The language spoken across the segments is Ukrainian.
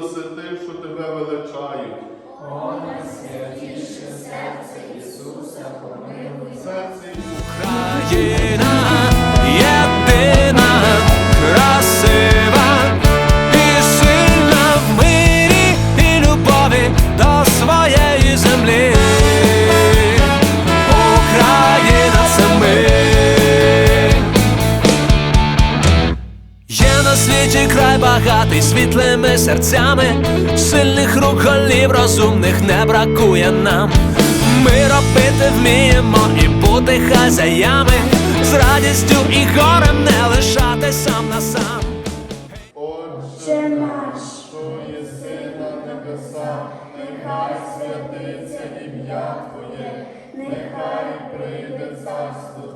Помилуй спаси що тебе величають. Серце Країна єдина, багатий світлими серцями, сильних рук голів розумних не бракує нам. Ми робити вміємо і бути хазяями, з радістю і горем не лишати сам на сам. Отче наш, що єси на небесах, нехай святиться ім'я Твоє, нехай прийде царство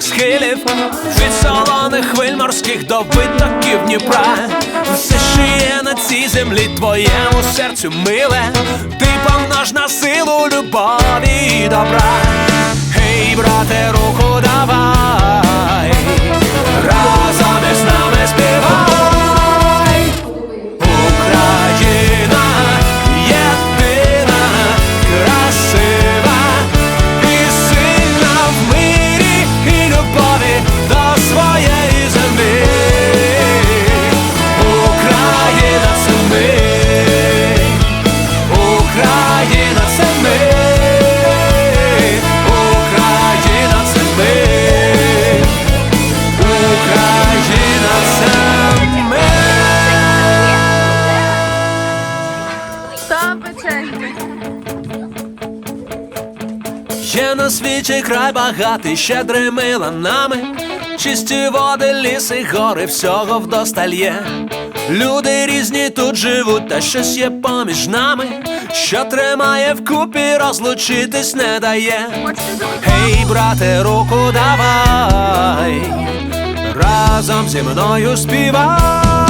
карпатських схилів, від солоних хвиль морських до витоків Дніпра, все, що є на цій землі, твоєму серцю миле, ти помнож на силу любові і добра. Гей, брате, руку Є на світі край багатий щедрими ланами, чисті води, ліси, гори, всього вдосталь є. Люди різні тут живуть, та щось є поміж нами, що тримає вкупі, розлучитись не дає. Гей, брате, руку давай, разом зі мною співай.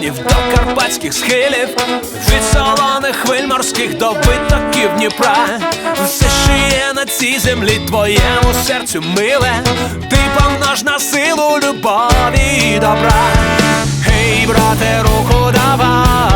Териконів до карпатських схилів, від солоних хвиль морських до витоків Дніпра, все, що є на цій землі, твоєму серцю миле, ти помнож на силу любові і добра. Гей, брате, руку давай,